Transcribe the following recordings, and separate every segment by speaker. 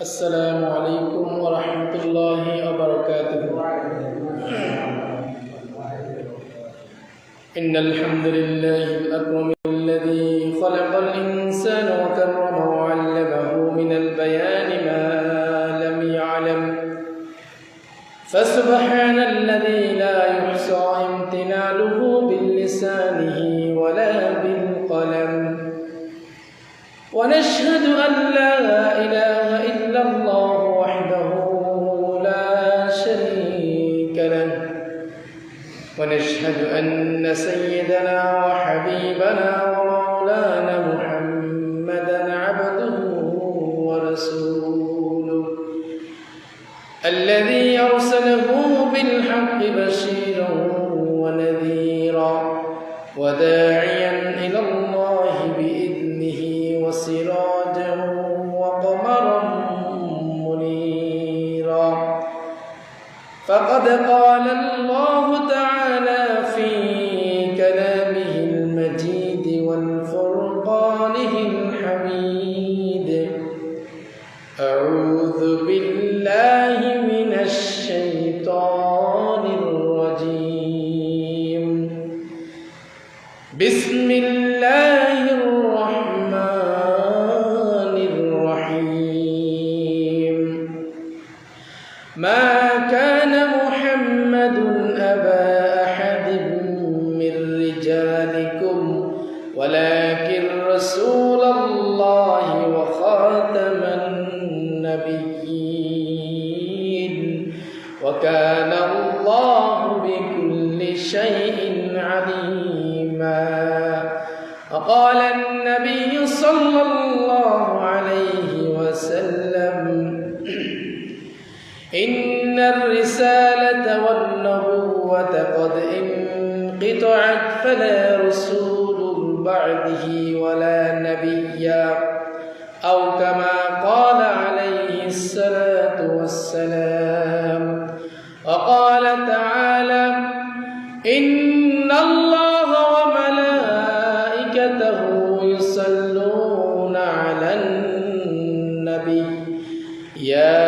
Speaker 1: السلام عليكم ورحمة الله وبركاته. إن الحمد لله الأكرم الذي خلق الإنسان وكرمه وعلمه من البيان ما لم يعلم. فسبحان الذي لا يحصى امتناله بلسانه أن سيدنا وحبيبنا ومولانا محمدا عبده ورسوله. الذي أرسله بالحق بشيرا ونذيرا وداعيا إلى الله بإذنه وسراجا وقمرا منيرا. فقد قال الله تعالى وكان الله بكل شيء عليما. وقال النبي صلى الله عليه وسلم إن الرسالة والنبوة قد انقطعت فلا رسول بعده ولا نبي أو العالمين يا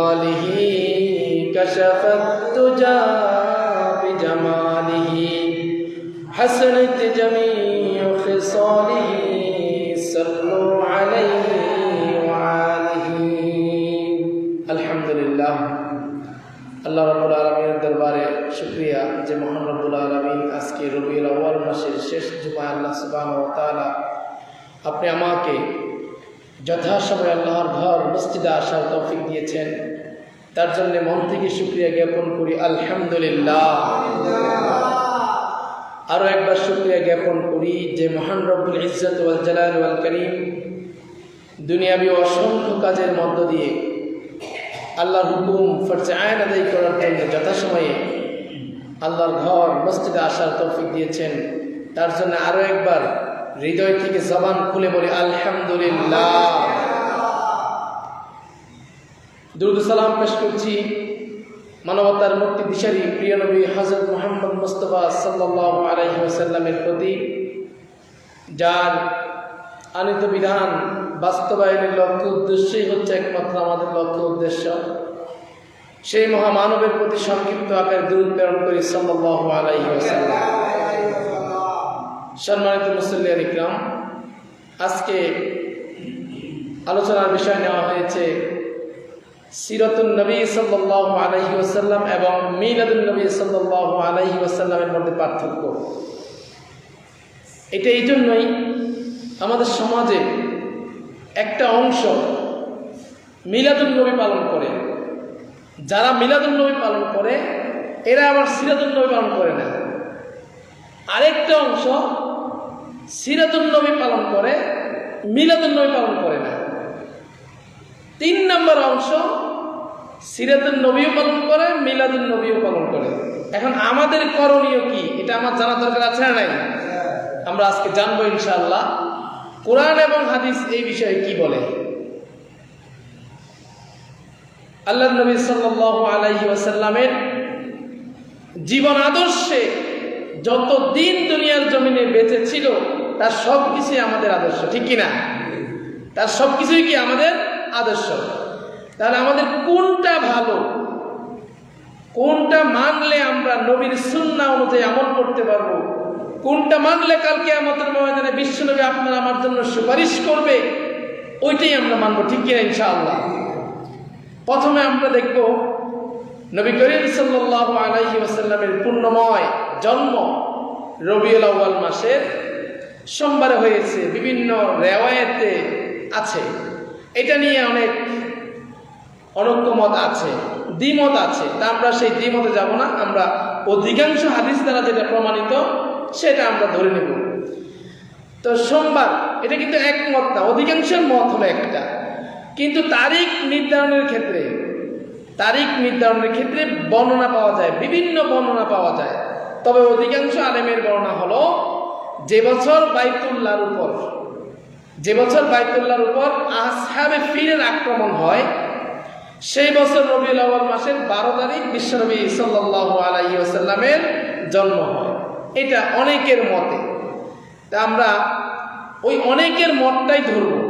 Speaker 1: بكماله كشف الدجى بجماله حسنت جميع خصاله صلوا عليه وآله الحمد لله আল্লাহ রবুল আলমীর দরবারে শুক্রিয়া যে মহান রবুল আলমিন আজকে রবিউল আউ্য়াল মাসের শেষ জুমায় আল্লাহ সুবাহ তালা আপনি আমাকে যথাসময়ে আল্লাহর ঘর মসজিদে আসার তৌফিক দিয়েছেন। তার জন্য মন থেকে শুক্রিয়া জ্ঞাপন করি, আলহামদুলিল্লাহ। আরও একবার শুক্রিয়া জ্ঞাপন করি যে মহান রব্বুল ইজ্জত ওয়াল জালাল ওয়াল করিম দুনিয়াবি অসংখ্য কাজের মধ্য দিয়ে আল্লাহর হুকুম ফরজে আইন আদায় করার জন্য যথাসময়ে আল্লাহর ঘর মসজিদে আসার তৌফিক দিয়েছেন। তার জন্য আরও একবার হৃদয় থেকে জবান খুলে বলে, আলহামদুলিল্লাহ। দুরুদ সালাম পেশ করছি মানবতার মুক্তি দিশারি প্রিয় নবী হজরত মোহাম্মদ মুস্তফা সাল্লাহ আলাইহি ওয়াসাল্লামের প্রতি, যার আনিত বিধান বাস্তবায়নের লক্ষ্য উদ্দেশ্যই হচ্ছে একমাত্র আমাদের লক্ষ্য উদ্দেশ্য। সেই মহামানবের প্রতি সংক্ষিপ্ত আকারে দূর প্রেরণ করি সাল্লাহ আলাইহি ওয়াসাল্লাম। সম্মানিত মুসল্লিয়ান ইকরাম, আজকে আলোচনার বিষয় নেওয়া হয়েছে সিরতুল নবী সাল্লাহ আলহি ওসাল্লাম এবং মিলাদুল নবী সাল্লাহ আলহি ওসাল্লামের মধ্যে পার্থক্য। এটা এই জন্যই আমাদের সমাজে একটা অংশ মিলাদুল নবী পালন করে। যারা মিলাদুল নবী পালন করে, এরা আবার সিরাতুল নবী পালন করে না। আরেকটা অংশ সিরাতুল নবী পালন করে মিলাদুল নবী পালন করে না। তিন নম্বর অংশ সিরাতুল নবীও পালন করে মিলাদুল নবীও পালন করে। এখন আমাদের করণীয় কি? এটা আমার জানা দরকার আছে না নাই? আমরা আজকে জানব ইনশাআল্লাহ। কোরআন এবং হাদিস এই বিষয়ে কি বলে? আল্লাহ নবী সাল্লাহ আলাইহি ওয়াসাল্লামের জীবন আদর্শে যত দিন দুনিয়ার জমিনে বেঁচে ছিল তার সব কিছুই আমাদের আদর্শ, ঠিক কিনা? তার সব কিছুই কি আমাদের আদর্শ? তাহলে আমাদের কোনটা ভালো? কোনটা মানলে আমরা নবীর সুন্না অনুযায়ী আমল করতে পারব? কোনটা মানলে কালকে আমাদের ময়দানে বিশ্বনবী আপনার আমার জন্য সুপারিশ করবে? ওইটাই আমরা মানবো, ঠিক কিনা ইনশাআল্লাহ? প্রথমে আমরা দেখব নবী করিম সাল্লাহ আলাইহি ওসাল্লামের পূর্ণময় জন্ম রবিউল আউ্বাল মাসের সোমবারে হয়েছে, বিভিন্ন রেওয়ায়েতে আছে। এটা নিয়ে অনেক অনৈক্যমত আছে, দ্বিমত আছে। তা আমরা সেই দ্বিমতে যাব না, আমরা অধিকাংশ হাদিস দ্বারা যেটা প্রমাণিত, সেটা আমরা ধরে নেব। তো সোমবার, এটা কিন্তু একমত না, অধিকাংশের মত হলো একটা। কিন্তু তারিখ নির্ধারণের ক্ষেত্রে, তারিখ নির্ধারণের ক্ষেত্রে বর্ণনা পাওয়া যায়, বিভিন্ন বর্ণনা পাওয়া যায়। তবে অধিকাংশ আলেমের বর্ণনা হলো যে বছর বাইতুল্লাহর উপর, যে বছর বাইতুল্লাহর উপর আসহাবে ফিরের আক্রমণ হয়, সেই বছর রবিউল আওয়াল মাসের বারো তারিখ বিশ্বনবী সাল্লাহ আলাইসাল্লামের জন্ম হয়। এটা অনেকের মতে। আমরা ওই অনেকের মতটাই ধরব।